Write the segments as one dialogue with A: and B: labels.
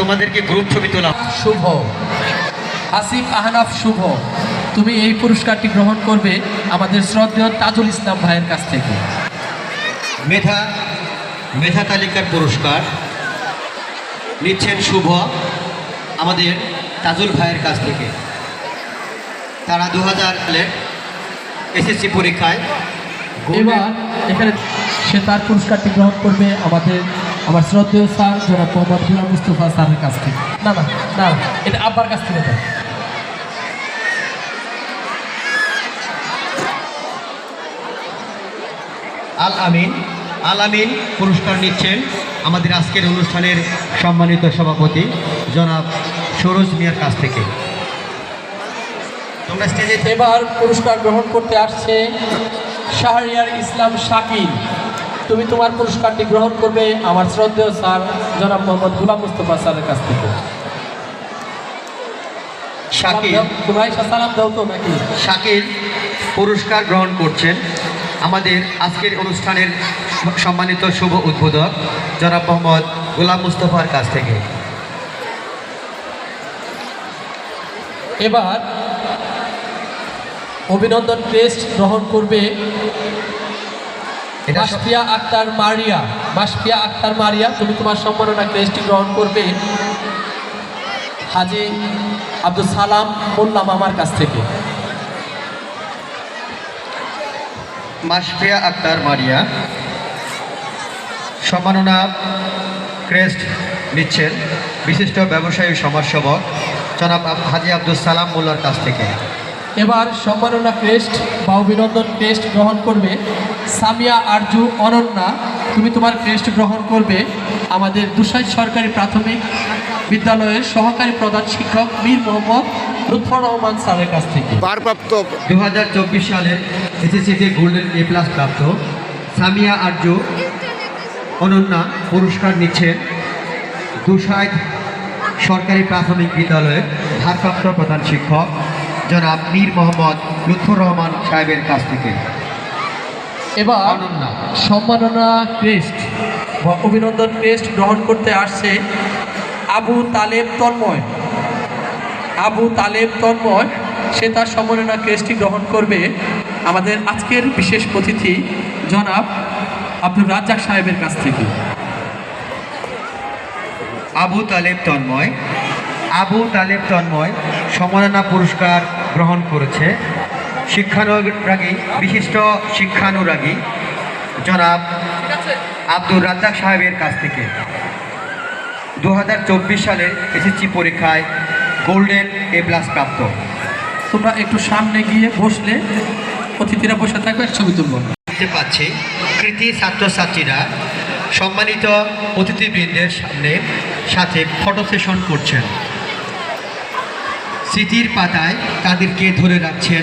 A: তোমাদেরকে গ্রুপ ছবি তোলা
B: শুভ। আসিফ আহনাফ শুভ। তুমি এই পুরস্কারটি গ্রহণ করবে আমাদের শ্রদ্ধেয় তাজুল ইসলাম ভাইয়ের কাছ থেকে।
A: মেধা মেধা তালিকার পুরস্কার। নিচ্ছেন শুভ আমাদের তাজুল ভাইয়ের কাছ থেকে। তারা দু হাজার এসএসসি পরীক্ষায়।
B: এবার এখানে সে তার পুরস্কারটি গ্রহণ করবে আমাদের আমার শ্রদ্ধেয় স্যার জনাব মোহাম্মদ গুলাম মুস্তফা স্যারের কাছ থেকে। না না না এটা আব্বার কাছ থেকে দেয়
A: আল আমিন আল আমিন পুরস্কার নিচ্ছেন আমাদের আজকের অনুষ্ঠানের সম্মানিত সভাপতি জনাব সরোজ মিয়ার কাছ থেকে। তোমরা স্টেজে
B: এবার পুরস্কার গ্রহণ করতে আসছে শাহরিয়ার ইসলাম শাকিল। তুমি তোমার পুরস্কারটি গ্রহণ করবে আমার শ্রদ্ধেয় স্যার জনাব মোহাম্মদ গুলাম মুস্তফা স্যারের কাছ থেকে।
A: শাকিল।
B: তোমার সালাম দাও তো নাকি?
A: শাকিল পুরস্কার গ্রহণ করছেন আমাদের আজকের অনুষ্ঠানের সম্মানিত শুভ উদ্বোধক জনাব মোহাম্মদ গোলাম মুস্তফার কাছ থেকে।
B: এবার অভিনন্দন টেস্ট গ্রহণ করবে মাসফিয়া আক্তার মারিয়া মাসফিয়া আক্তার মারিয়া তুমি তোমার সম্মাননা ক্রেস্টটি গ্রহণ করবে। হাজি আব্দুল সালাম মোল্লা মামার কাছ থেকে।
A: মাসফিয়া আক্তার মারিয়া সম্মাননা ক্রেস্ট নিচ্ছেন বিশিষ্ট ব্যবসায়ী সমাজসেবক জনাব হাজি আব্দুল সালাম মোল্লার কাছ থেকে।
B: এবার সম্মাননা ক্রেস্ট বা অভিনন্দন ক্রেস্ট গ্রহণ করবে সামিয়া আরজু অনন্যা। তুমি তোমার ক্রেস্ট গ্রহণ করবে আমাদের দুসাইদ সরকারি প্রাথমিক বিদ্যালয়ের সহকারী প্রধান শিক্ষক মীর মোহাম্মদ লুৎফর রহমান স্যারের কাছ থেকে।
C: ভারপ্রাপ্ত
A: দু হাজার চব্বিশ সালের এসএসসিতে গোল্ডেন এ প্লাস প্রাপ্ত সামিয়া আর্য অনন্যা পুরস্কার নিচ্ছেন দুসাইদ সরকারি প্রাথমিক বিদ্যালয়ের ভারপ্রাপ্ত প্রধান শিক্ষক জনাব মীর মোহাম্মদ লুৎফর রহমান সাহেবের কাছ থেকে।
B: এবার সম্মাননা ক্রেস্ট বা অভিনন্দন ক্রেস্ট গ্রহণ করতে আসছে আবু তালেব তন্ময়। আবু তালেব তন্ময় সে তার সম্মাননা ক্রেস্টটি গ্রহণ করবে আমাদের আজকের বিশেষ অতিথি জনাব আব্দুল রাজ্জাক সাহেবের কাছ থেকে।
A: আবু তালেব তন্ময় আবু তালেব তন্ময় সম্মাননা পুরস্কার গ্রহণ করেছে। শিক্ষানুরাগী বিশিষ্ট শিক্ষানুরাগী জনাব আব্দুর রাজ্জাক সাহেবের কাছ থেকে দু হাজার চব্বিশ সালের এসএসসি পরীক্ষায় গোল্ডেন এ প্লাস প্রাপ্ত।
B: তোমরা একটু সামনে গিয়ে বসলে অতিথিরা বসে থাকবে ছবি তুলব।
A: দেখতে পাচ্ছি কৃতি ছাত্রছাত্রীরা সম্মানিত অতিথিবৃন্দের সামনে সাথে ফটো সেশন করছেন। স্মৃতির পাতায় তাদেরকে ধরে রাখছেন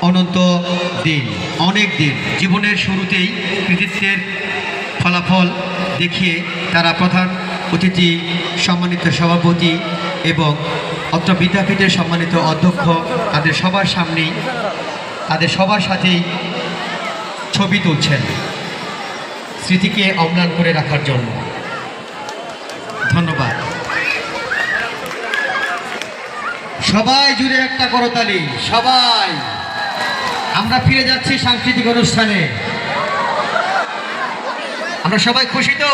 A: অনন্ত দিন, অনেক দিন। জীবনের শুরুতেই কৃতিত্বের ফলাফল দেখিয়ে তারা প্রধান অতিথি, সম্মানিত সভাপতি এবং অত্র বিদ্যাপীঠের সম্মানিত অধ্যক্ষ, তাদের সবার সামনেই, তাদের সবার সাথেই ছবি তুলছেন। স্মৃতিকে অম্লান করে রাখার জন্য। সবাই জুড়ে একটা করতালি সবাই। আমরা ফিরে যাচ্ছি সাংস্কৃতিক অনুষ্ঠানে। আমরা সবাই খুশি তো?